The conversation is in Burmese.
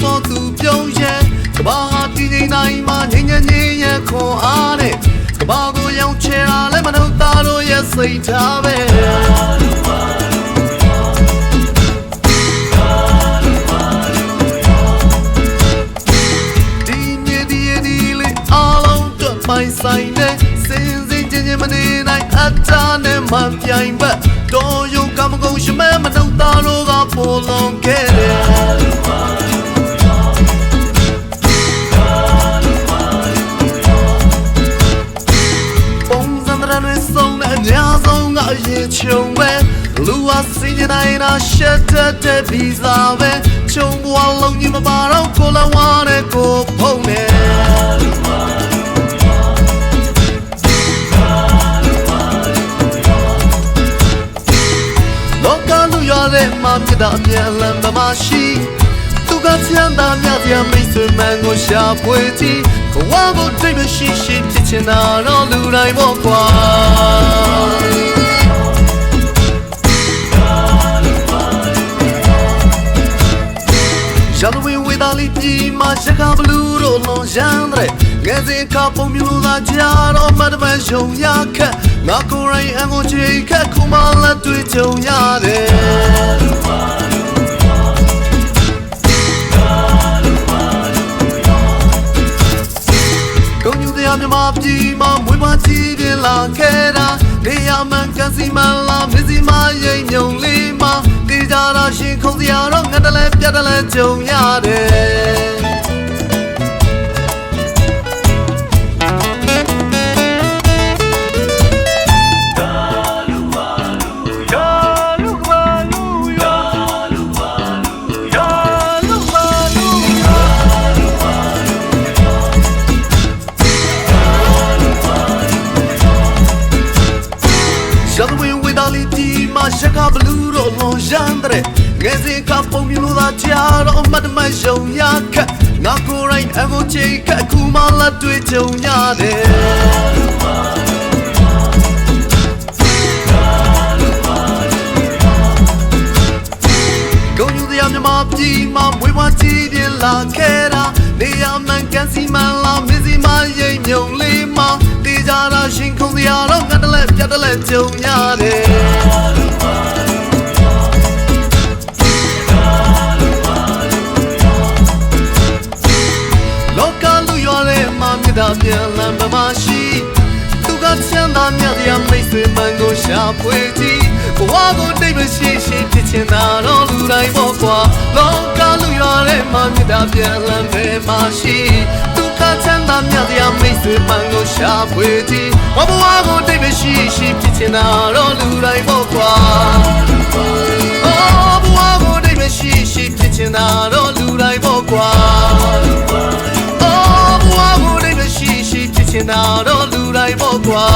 ပေါ်သူပြုံးရဲ့ကဘာဟာတည်နေနိုင်မှာငြိမ်းချမ်းခြင်းရဲ့ခွန်အားနဲ့ကဘာကိုရောင်ချဲတာလည်းမနှုတ်သားတို့ရဲ့စိတ်ထားပဲဒီမြေဒီရဲ့ဒီလေးအားလုံးတွေ့ပိုင်ဆိုင်တဲ့စင်စင်ချင်းချင်းမနေနိုင်အတားနဲ့မှပြိုင်ဘက်တော်ယုံကမကုန်းရှမဲမနှုတ်သားတို့ကပေါ်လွန်ခဲ့တယ် ရင်ချုံပဲလူဟာစီးနေနိုင်တာရှက်တဲ့တဲ့ဗီဇာပဲချုံဘွားလုံးကြီးမပါတော့ကိုလာဝါနဲ့ကိုဖုံးနေလောကလူရတဲ့မှာမြတ်တာအမြန်လမ်းမမရှိသူကချမ်းသာမြတ်တရားမိတ်ဆွေမှန်ကိုရှာဖွေကြည့်ဘဝကိုတိတ်မရှိရှိဖြစ်ချင်တာတော့လူတိုင်းပေါ့ကွာ ဝေသာလီပြည်မှာရကဘလူးတို့လွန်ရမ်းတဲ့ငယ်စဉ်ကပုံမျိုးသာကြာတော့မတ်တမန်ရှုံရခက်ငါကိုယ်တိုင်အငိုချေခက်ခုမလက်တွေ့ကြုံရတယ်ကုန်ယူတရားမြမပြည်မှာမွေးမချီးပြလာခဲ့တာနေရာမှန်ကန်စီမလာမစီမရိမ်ညုံလေးမှာတေးကြတာရှင်ခုံစရာတော့ငါတလဲပြတ်တလဲကြုံရတယ် ရှက်ကဘလူးတော့လွန်ရမ်းတဲ့ငယ်စဉ်ကပုံမျိုးသာကြာတော့မတ်တမရှုံရခက်ငါကိုယ်တိုင်အကိုချေခက်ခုမှလက်တွေ့ကြုံရတယ်ကုန်ယူတရားမြမပြည်မှာမွေးမကြည့်ပြလာခဲ့တာနေရာမှန်ကန်စီမလာမစီမရိမ်မြုံလေးမှာတေးကြတာရှင်ခုံစရာတော့ငါတလဲပြတ်တလဲကြုံရတယ် တ်တာပြန်လန်းပမရှိသူကချမ်းသာမြတ်တရားမိတ်ဆွေမှန်ကိုရှာဖွေကြည့်ဘဝကိုတိတ်မရှိရှိဖြစ်ချင်တာတော့လူတိုင်းပေါ့ကွာလောကလူရွာထဲမှာမြတ်တာပြန်လန်းပဲမရှိသူကချမ်းသာမြတ်တရားမိတ်ဆွေမှန်ကိုရှာဖွေကြည့်ဘဝကိုတိတ်မရှိရှိဖြစ်ချင်တာတော့လူတိုင်းပေါ့ကွာ နာတော့လူတိုင်းပေါ့ကွာ